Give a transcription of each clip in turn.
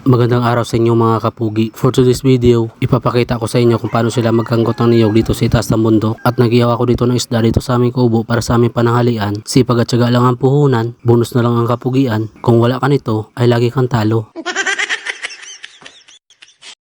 Magandang araw sa inyo mga kapugi. For today's video, ipapakita ko sa inyo kung paano sila magkanggot ng niyog dito sa itaas ng bundok at nagiyaw ako dito ng isda dito sa aming kubo para sa aming pananghalian. Sipag at syaga lang ang puhunan, bonus na lang ang kapugian. Kung wala ka nito, ay lagi kang talo.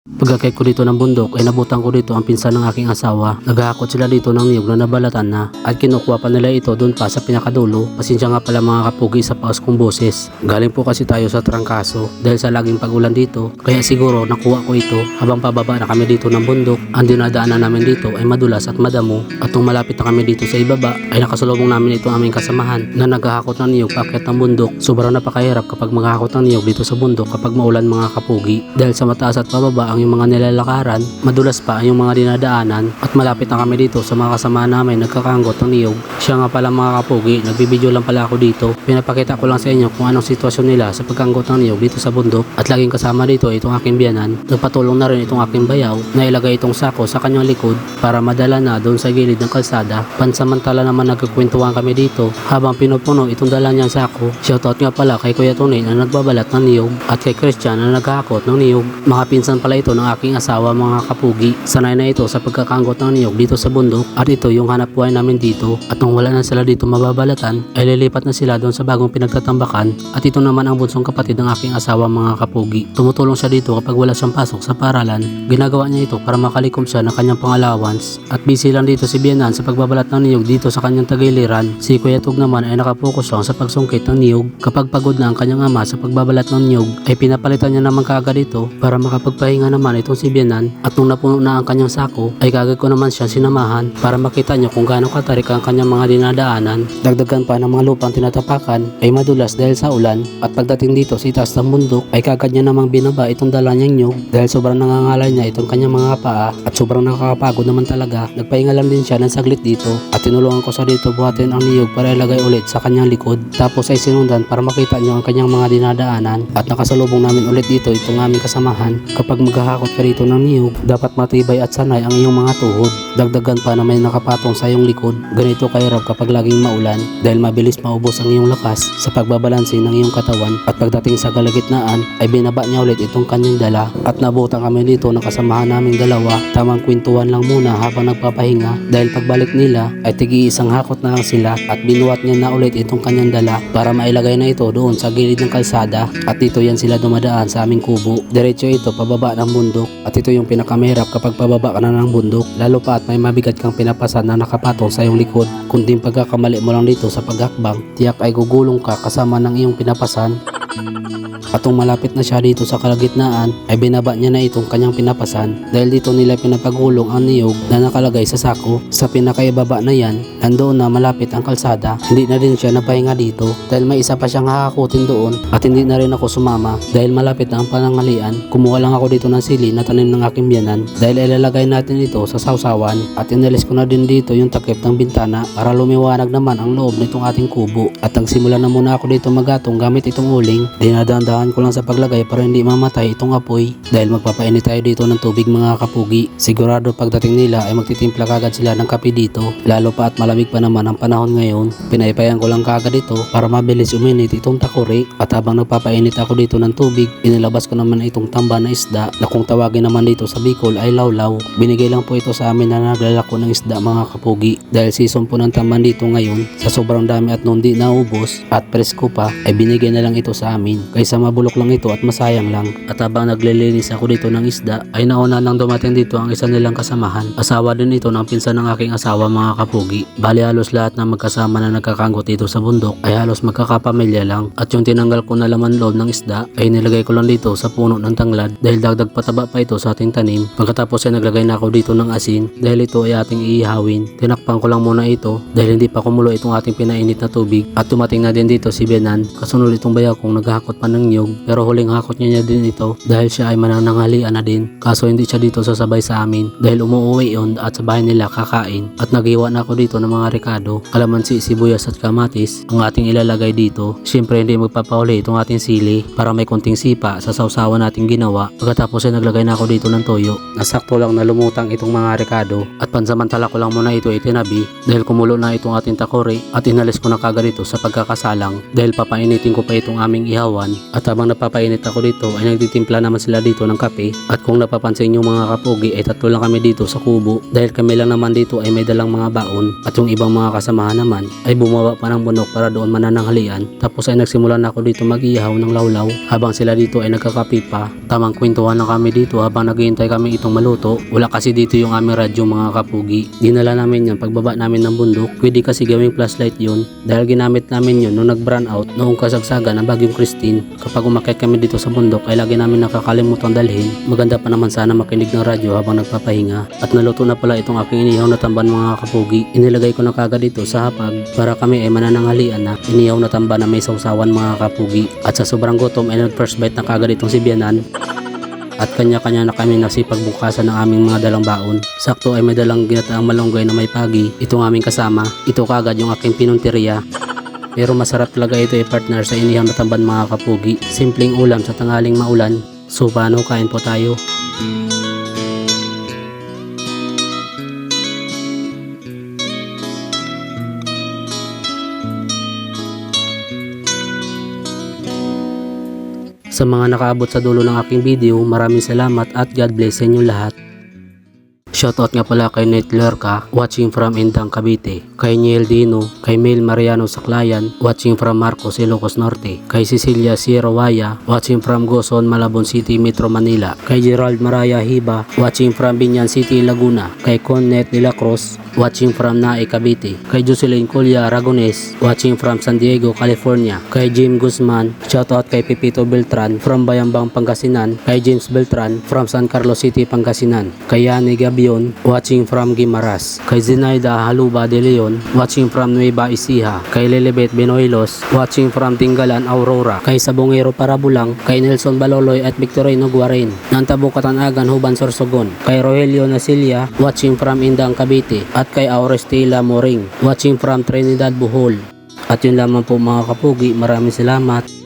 Pagkakay ko dito ng bundok ay nabutan ko dito ang pinsan ng aking asawa. Naghahakot sila dito ng niyog na nabalatan na at kinukuha pa nila ito doon pa sa pinakadulo. Pasensya nga pala mga kapugi sa paus kong boses. Galing po kasi tayo sa trangkaso dahil sa laging pagulan dito. Kaya siguro nakuha ko ito habang pababa na kami dito ng bundok. Ang dinadaanan namin dito ay madulas at madamo. At nung malapit na kami dito sa ibaba ay nakasalubong namin itong aming kasamahan na naghahakot ng niyog paakyat ng bundok. Sobrang napakahirap kapag maghahakot ng niyog dito sa bundok kapag maulan mga kapugi. Dahil sa mataas at pababa ang yung mga nilalakaran, madulas pa ang yung mga dinadaanan at malapit na kami dito sa mga kasama namin nagkakanggot ng niyog. Siya nga pala mga kapugi, nagbibideo lang pala ako dito. Pinapakita ko lang sa inyo kung anong sitwasyon nila sa pagkanggot ng niyog dito sa bundok at laging kasama dito itong aking biyanan. Nagpatulong na rin itong aking bayaw na ilagay itong sako sa kanyang likod para madala na doon sa gilid ng kalsada. Pansamantala naman nagkukwentuhan kami dito habang pinupuno itong dala niyang sako. Shoutout nga pala kay Kuya Tony na nagbabalat ng niyog at kay Christian na naghahakot ng niyog. Mga pinsan pala ito ng aking asawa mga kapugi. Sanay na ito sa pagkakanggot ng niyog dito sa bundok at ito yung hanap buhay namin dito. At nung wala na sila dito mababalatan ay lilipat na sila doon sa bagong pinagtatambakan at ito naman ang bunsong kapatid ng aking asawa mga kapugi. Tumutulong siya dito kapag wala siyang pasok sa paralan. Ginagawa niya ito para makalikom siya ng kanyang pang-allowance at busy lang dito si Bianan sa pagbabalat ng niyog dito sa kanyang tagiliran. Si Kuya Tug naman ay nakapokus lang sa pagsungkit ng niyog. Kapag pagod na ang kanyang ama sa pagbabalat ng niyog ay pinapalitan niya naman kaagad ito para makapagpahinga naman itong si Bianan at nung napuno na ang kanyang sako ay kagad ko naman siya sinamahan para makita niyo kung gaano katarik ang kanyang mga dinadaanan. Dagdagan pa ng mga lupang tinatapakan ay madulas dahil sa ulan at pagdating dito sa itaas ng bundok ay kagad niya namang binaba itong dala niyang nyug dahil sobrang nangangalay niya itong kanyang mga paa at sobrang nakakapagod naman talaga. Nagpahinga lang din siya ng saglit dito at tinulungan ko sa dito buhatin ang niyog para ilagay ulit sa kanyang likod tapos ay sinundan para makita niyo ang kanyang mga dinadaanan at nakasalubong namin ulit dito itong aming kasamahan kapag maghahakot ka dito ng niyog. Dapat matibay at sanay ang iyong mga tuhod. Dagdagan pa na may nakapatong sa iyong likod. Ganito kahirap kapag laging maulan dahil mabilis maubos ang iyong lakas sa pagbabalanse ng iyong katawan. At pagdating sa kalagitnaan ay binaba niya ulit itong kanyang dala. At nabutan kami dito ng kasamahan naming dalawa. Tamang kwentuhan lang muna habang nagpapahinga dahil pagbalik nila ay tigi isang hakot na lang sila at binuhat niya na ulit itong kanyang dala para mailagay na ito doon sa gilid ng kalsada. At dito yan sila dumadaan sa aming kubo. Diretso ito pababa ng bundok at ito yung pinakamahirap kapag pababa ka na ng bundok lalo pa at may mabigat kang pinapasan na nakapatong sa iyong likod. Kunting pagkakamali mo lang dito sa paghakbang tiyak ay gugulong ka kasama ng iyong pinapasan at nung malapit na siya dito sa kalagitnaan ay binaba niya na itong kanyang pinapasan dahil dito nila pinapagulong ang niyog na nakalagay sa sako. Sa pinakaibaba na yan, nandoon na malapit ang kalsada. Hindi na rin siya napahinga dito dahil may isa pa siyang hahakutin doon at hindi na rin ako sumama dahil malapit na ang panangalian. Kumuha lang ako dito ng sili na tanim ng aking biyanan dahil ilalagay natin ito sa sausawan at inalis ko na din dito yung takip ng bintana para lumiwanag naman ang loob nitong ating kubo at nagsimula na muna ako dito magatong gamit itong uling. Dinadaan ko lang sa paglagay para hindi mamatay itong apoy dahil magpapainit tayo dito ng tubig mga kapugi. Sigurado pagdating nila ay magtitimpla kagad sila ng kape dito lalo pa at malamig pa naman ang panahon ngayon. Pinaypayan ko lang kagad ito para mabilis uminit itong takuri at habang nagpapainit ako dito ng tubig, inilabas ko naman itong tamba na isda na kung tawagin naman dito sa Bicol ay lawlaw. Binigay lang po ito sa amin na naglalako ng isda mga kapugi dahil season po ng tamban dito ngayon sa sobrang dami at nung di naubos at presko pa ay binigay na lang ito sa amin kaysa mabulok lang ito at masayang lang. At habang naglilinis ako dito ng isda ay nauna nang dumating dito ang isa nilang kasamahan. Asawa din ito ng pinsan ng aking asawa mga kapugi. Bali halos lahat na magkasama na nagkakanggot dito sa bundok ay halos magkakapamilya lang. At yung tinanggal ko na laman loob ng isda ay nilagay ko lang dito sa puno ng tanglad dahil dagdag pataba pa ito sa ating tanim. Pagkatapos ay naglagay na ako dito ng asin dahil ito ay ating iihawin. Tinakpan ko lang muna ito dahil hindi pa kumulo itong ating pinainit na tubig at dumating na din dito si Benan kasunod itong bayaw kong naghahakot pa ng niyog pero huling hakot niya, niya din ito dahil siya ay manananghalian na din. Kaso hindi siya dito sasabay sa amin dahil umuwi yon at sa bahay nila kakain. At naghiwa na ako dito ng mga rekado kalamansi, sibuyas at kamatis. Ang ating ilalagay dito syempre hindi magpapahuli itong ating sili para may konting sipa sa sausawan nating ginawa. Pagkatapos ay naglagay na ako dito ng toyo. Nasakto lang na lumutang itong mga rekado. At pansamantala ko lang muna ito itinabi dahil kumulo na itong ating takore at inalis ko na kagad ito sa pagkakasalang. Dahil papainitin ko pa itong aming ihawan. At habang napapainit ako dito ay nagtitimpla naman sila dito ng kape. At kung napapansin yung mga kapugi ay tatlo lang kami dito sa kubo. Dahil kami lang naman dito ay may dalang mga baon. At yung ibang mga kasamahan naman ay bumaba pa ng bunok para doon manananghalian tapos ay nagsimula na ako dito mag-ihaw ng lawlaw. Habang sila dito ay nagkakape pa. Tamang kwentuhan lang kami dito habang naghihintay kami itong maluto. Wala kasi dito yung aming radyo mga kapugi dinala namin yan pagbaba namin ng bundok. Pwede kasi gawing flashlight yun. Dahil ginamit namin yun nung nag-brown out noong kasagsagan ng bagyong Christine kapag umakyat kami dito sa bundok ay lagi namin nakakalimutang dalhin maganda pa naman sana makinig ng radyo habang nagpapahinga at naluto na pala itong aking inihaw na tamban mga kapugi inilagay ko na kagad dito sa hapag para kami ay manananghalian na inihaw na tamban na may sausawan mga kapugi at sa sobrang gutom ay nag first bite na kagad itong si Bianan at kanya-kanya na kami nasipagbukasan ng aming mga dalang baon. Sakto ay may dalang ginataang malunggay na may pagi. Itong aming kasama. Ito kagad yung aking pinunteriya. Pero masarap talaga ito i-partner sa inihang natamban mga kapugi. Simpleng ulam sa tangaling maulan. So paano kain po tayo? Sa mga nakaabot sa dulo ng aking video, maraming salamat at God bless sa inyo lahat. Shoutout nga pala kay Nate Lorca, watching from Indang, Cavite. Kay Niel Dino, kay Mel Mariano Saclayan, watching from Marcos, Ilocos Norte. Kay Cecilia Sierra Waya, watching from Gozon, Malabon City, Metro Manila. Kay Gerald Maraya Hiba, watching from Binyan City, Laguna. Kay Connet de Cruz, watching from Nae, Cavite. Kay Jocelyn Colya Aragones, watching from San Diego, California. Kay Jim Guzman, shoutout kay Pepito Beltran from Bayambang, Pangasinan. Kay James Beltran from San Carlos City, Pangasinan. Kay Yani Gabion, watching from Gimaras. Kay Zenaida Haluba de Leon, watching from Nueva Ecija. Kay Lilibet Benoilos, watching from Tinggalan, Aurora. Kay Sabongero Parabulang, kay Nelson Baloloy at Victorino Guarin. Nantabo Katanagan, Huban Sorsogon. Kay Rogelio Nasilia, watching from Indang Cavite. At kay Aurestila Moring, watching from Trinidad, Bohol. At yun lamang po mga kapugi, maraming salamat.